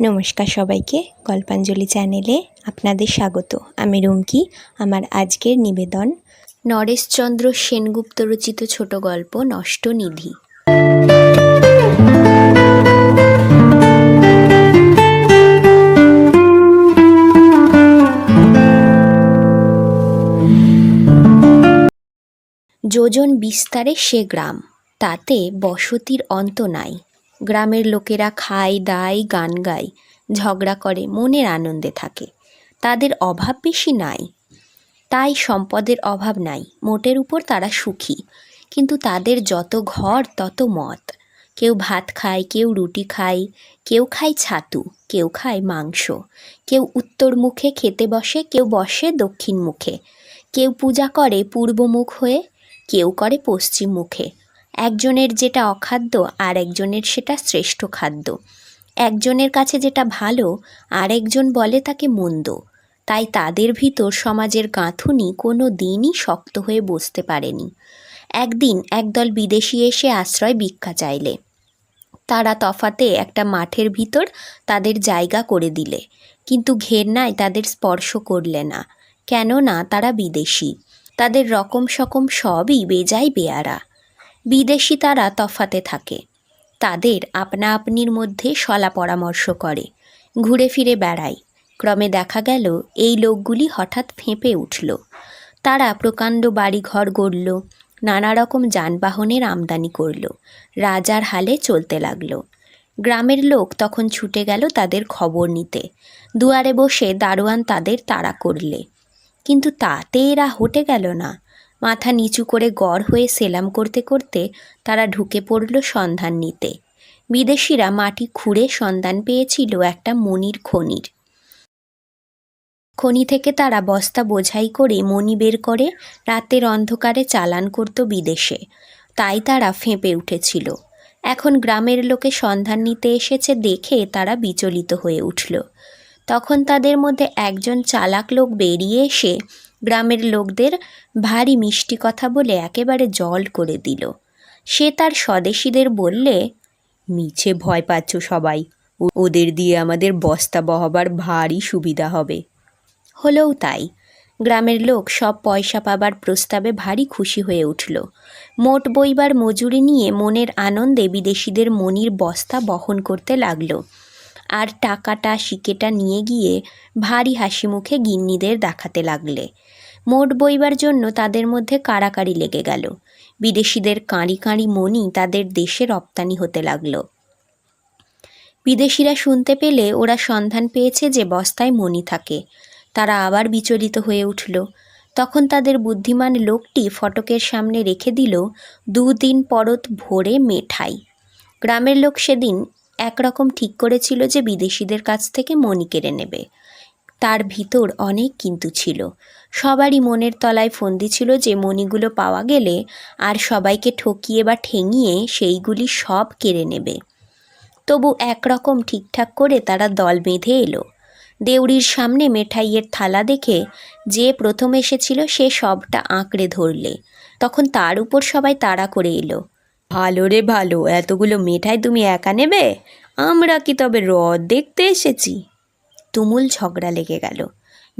নমস্কার সবাইকে গল্পাঞ্জলি চ্যানেলে আপনাদের স্বাগত। আমি রুমকি, আমার আজকের নিবেদন নরেশচন্দ্র সেনগুপ্ত রচিত ছোট গল্প নষ্ট নিধি। যোজন বিস্তারে সে গ্রাম, তাতে বসতির অন্ত নাই। গ্রামের লোকেরা খায়, দায়, গান গায়, ঝগড়া করে, মনের আনন্দে থাকে। তাদের অভাব বেশি নাই। তাই সম্পদের অভাব নাই। মোটের উপর তারা সুখী। কিন্তু তাদের যত ঘর, তত মত কেউ ভাত খায়, কেউ রুটি খায়, কেউ খায় ছাতু, কেউ খায় মাংস। কেউ উত্তর মুখে খেতে বসে, কেউ বসে দক্ষিণ মুখে। কেউ পূজা করে পূর্বমুখ হয়ে, কেউ করে পশ্চিম মুখে। একজনের যেটা অখাদ্য আর একজনের সেটা শ্রেষ্ঠ খাদ্য। একজনের কাছে যেটা ভালো আর একজন বলে তাকে মন্দ। তাই তাদের ভিতর সমাজের গাঁথুনি কোনো দিনই শক্ত হয়ে বসতে পারেনি। একদিন একদল বিদেশি এসে আশ্রয় ভিক্ষা চাইলে। তারা তফাতে একটা মাঠের ভিতর তাদের জায়গা করে দিলে। কিন্তু ঘেন্নায় তাদের স্পর্শ করলে না। কেননা তারা বিদেশি। তাদের রকম সকম সবই বেজায় বেয়ারা। বিদেশি তারা তফাতে থাকে। তাদের আপনা আপনির মধ্যে সলা পরামর্শ করে। ঘুরে ফিরে বেড়ায়। ক্রমে দেখা গেল, এই লোকগুলি হঠাৎ ফেঁপে উঠল। তারা প্রকাণ্ড বাড়িঘর গড়ল নানা রকম যানবাহনের আমদানি করল, রাজার হালে চলতে লাগল। গ্রামের লোক তখন ছুটে গেল তাদের খবর নিতে। দুয়ারে বসে দারোয়ান তাদের তাড়া করলে। কিন্তু তাতে এরা হটে গেল না। মাথা নিচু করে গড় হয়ে সেলাম করতে করতে তারা ঢুকে পড়ল সন্ধান নিতে। বিদেশিরা মাটি খুঁড়ে সন্ধান পেয়েছিল একটা মনির খনির। খনি থেকে তারা বস্তা বোঝাই করে মণি বের করে রাতের অন্ধকারে চালান করত বিদেশে। তাই তারা ফেঁপে উঠেছিল। এখন গ্রামের লোকে সন্ধান নিতে এসেছে দেখে তারা বিচলিত হয়ে উঠল। তখন তাদের মধ্যে একজন চালাক লোক বেরিয়ে এসে গ্রামের লোকদের ভারী মিষ্টি কথা বলে একেবারে জল করে দিল। সে তার স্বদেশীদের বললে, মিছে ভয় পাচ্ছ সবাই। ওদের দিয়ে আমাদের বস্তা বহবার ভারী সুবিধা হবে। হলেও তাই, গ্রামের লোক সব পয়সা পাবার প্রস্তাবে ভারী খুশি হয়ে উঠল। মোট বইবার মজুরি নিয়ে মনের আনন্দে বিদেশিদের মনির বস্তা বহন করতে লাগল। আর টাকাটা শিকেটা নিয়ে গিয়ে ভারী হাসি মুখে গিন্নিদের দেখাতে লাগলে। মোট বইবার জন্য তাদের মধ্যে কাড়াকাড়ি লেগে গেল। বিদেশিদের কাঁড়ি কাঁড়ি মণি তাদের দেশে রপ্তানি হতে লাগল। বিদেশিরা শুনতে পেলে ওরা সন্ধান পেয়েছে যে বস্তায় মণি থাকে। তারা আবার বিচলিত হয়ে উঠল। তখন তাদের বুদ্ধিমান লোকটি ফটকের সামনে রেখে দিল, দুদিন পরত ভোরে মেঠাই। গ্রামের লোক সেদিন একরকম ঠিক করেছিল যে বিদেশিদের কাছ থেকে মণি কেড়ে নেবে। তার ভিতর অনেক কিন্তু ছিল। সবারই মনের তলায় ফন্দি ছিল যে মণিগুলো পাওয়া গেলে আর সবাইকে ঠকিয়ে বা ঠেঙিয়ে সেইগুলি সব কেড়ে নেবে। তবু একরকম ঠিকঠাক করে তারা দল বেঁধে এলো। দেউড়ির সামনে মেঠাইয়ের থালা দেখে যে প্রথম এসেছিল সে সবটা আঁকড়ে ধরলে। তখন তার উপর সবাই তাড়া করে এলো। ভালো রে ভালো, এতগুলো মেঠাই তুমি একা নেবে? আমরা কি তবে রদ দেখতে এসেছি? তুমুল ঝগড়া লেগে গেল।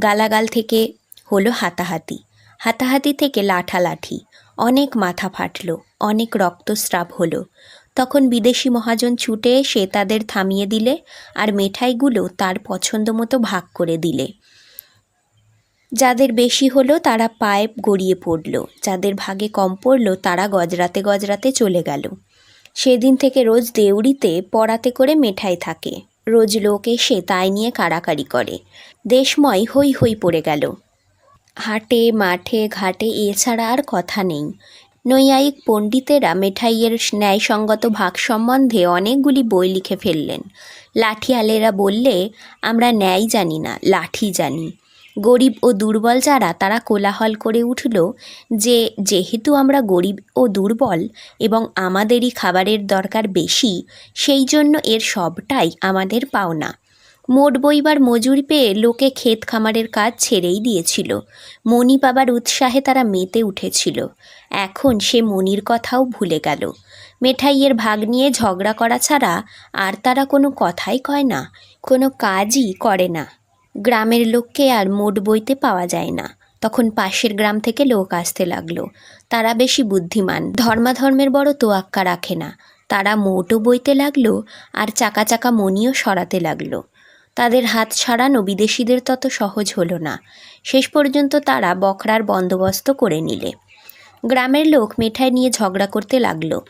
গালাগাল থেকে হলো হাতাহাতি। হাতাহাতি থেকে লাঠালাঠি। অনেক মাথা ফাটলো, অনেক রক্তস্রাব হলো। তখন বিদেশি মহাজন ছুটে এসে তাদের থামিয়ে দিলে আর মেঠাইগুলো তার পছন্দ মতো ভাগ করে দিলে। যাদের বেশি হলো তারা পায়ে গড়িয়ে পড়ল, যাদের ভাগে কম পড়ল তারা গজরাতে গজরাতে চলে গেল। সেদিন থেকে রোজ দেউড়িতে পড়াতে করে মেঠাই থাকে। রোজ লোক এসে তাই নিয়ে কাড়াকাড়ি করে। দেশময় হই হই পড়ে গেল। হাটে, মাঠে, ঘাটে এছাড়া আর কথা নেই। নৈয়ায়িক পণ্ডিতেরা মেঠাইয়ের ন্যায়সঙ্গত ভাগ সম্বন্ধে অনেকগুলি বই লিখে ফেললেন। লাঠিয়ালেরা বললে, আমরা ন্যায় জানি না, লাঠি জানি। গরিব ও দুর্বল যারা, তারা কোলাহল করে উঠল যে, যেহেতু আমরা গরিব ও দুর্বল এবং আমাদেরই খাবারের দরকার বেশি, সেই জন্য এর সবটাই আমাদের পাওনা। মোট বইবার মজুরি পেয়ে লোকে ক্ষেত খামারের কাজ ছেড়েই দিয়েছিল। মণি পাবার উৎসাহে তারা মেতে উঠেছিল। এখন সে মনির কথাও ভুলে গেল। মেঠাইয়ের ভাগ নিয়ে ঝগড়া করা ছাড়া আর তারা কোনো কথাই কয় না, কোনো কাজই করে না। গ্রামের লোককে আর মোট বইতে পাওয়া যায় না। তখন পাশের গ্রাম থেকে লোক আসতে লাগল। তারা বেশি বুদ্ধিমান। ধর্মাধর্মের বড় তোয়াক্কা রাখে না। তারা মোটও বইতে লাগল আর চাকা চাকা মনিও সরাতে লাগল। তাদের হাত ছাড়ানো বিদেশিদের তত সহজ হলো না। শেষ পর্যন্ত তারা বকরার বন্দোবস্ত করে নিলে। গ্রামের লোক মেঠায় নিয়ে ঝগড়া করতে লাগল।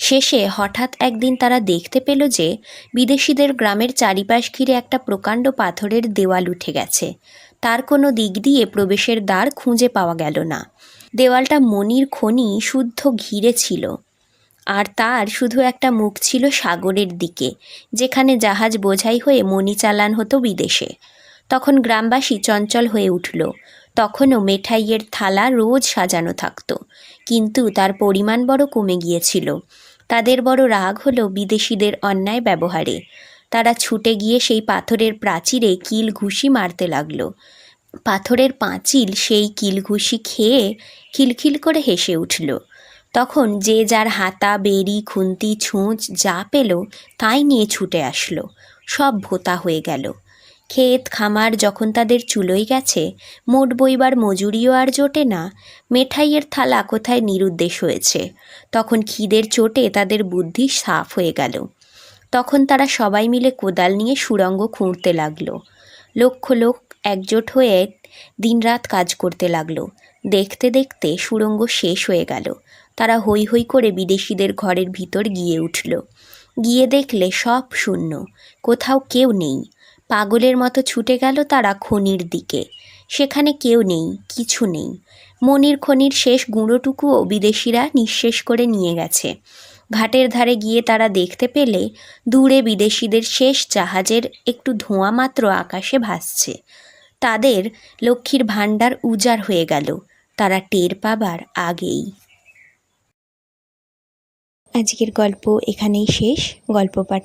শেষে হঠাৎ একদিন তারা দেখতে পেল যে বিদেশিদের গ্রামের চারিপাশ ঘিরে একটা প্রকাণ্ড পাথরের দেওয়াল উঠে গেছে। তার কোনো দিক দিয়ে প্রবেশের দ্বার খুঁজে পাওয়া গেল না। দেওয়ালটা মনির খনি শুদ্ধ ঘিরে ছিল। আর তার শুধু একটা মুখ ছিল সাগরের দিকে, যেখানে জাহাজ বোঝাই হয়ে মনি চালান হতো বিদেশে। তখন গ্রামবাসী চঞ্চল হয়ে উঠল। তখনও মেঠাইয়ের থালা রোজ সাজানো থাকত, কিন্তু তার পরিমাণ বড় কমে গিয়েছিল। তাদের বড় রাগ হলো বিদেশিদের অন্যায় ব্যবহারে। তারা ছুটে গিয়ে সেই পাথরের প্রাচীরে কিল ঘুষি মারতে লাগল। পাথরের পাঁচিল সেই কিল ঘুষি খেয়ে খিলখিল করে হেসে উঠল। তখন যে যার হাতা বেরি খুন্তি, ছুঁচ যা পেল তাই নিয়ে ছুটে আসলো। সব ভোতা হয়ে গেল। ক্ষেত খামার যখন তাদের চুলোই গেছে, মোট বইবার মজুরিও আর জোটে না। মেঠাইয়ের থালা কোথায় নিরুদ্দেশ হয়েছে? তখন খিদের চোটে তাদের বুদ্ধি সাফ হয়ে গেল। তখন তারা সবাই মিলে কোদাল নিয়ে সুড়ঙ্গ খুঁড়তে লাগল। লক্ষ লোক একজোট হয়ে দিনরাত কাজ করতে লাগল। দেখতে দেখতে সুড়ঙ্গ শেষ হয়ে গেল। তারা হৈ হৈ করে বিদেশিদের ঘরের ভিতর গিয়ে উঠল। গিয়ে দেখলে সব শূন্য। কোথাও কেউ নেই। পাগলের মতো ছুটে গেল তারা খনির দিকে। সেখানে কেউ নেই, কিছু নেই। মনির খনির শেষ গুঁড়োটুকুও বিদেশিরা নিঃশেষ করে নিয়ে গেছে। ঘাটের ধারে গিয়ে তারা দেখতে পেলে দূরে বিদেশিদের শেষ জাহাজের একটু ধোঁয়া মাত্র আকাশে ভাসছে। তাদের লক্ষ্মীর ভাণ্ডার উজাড় হয়ে গেল। তারা টের পাবার আগেই। আজকের গল্প এখানেই শেষ। গল্প পাঠ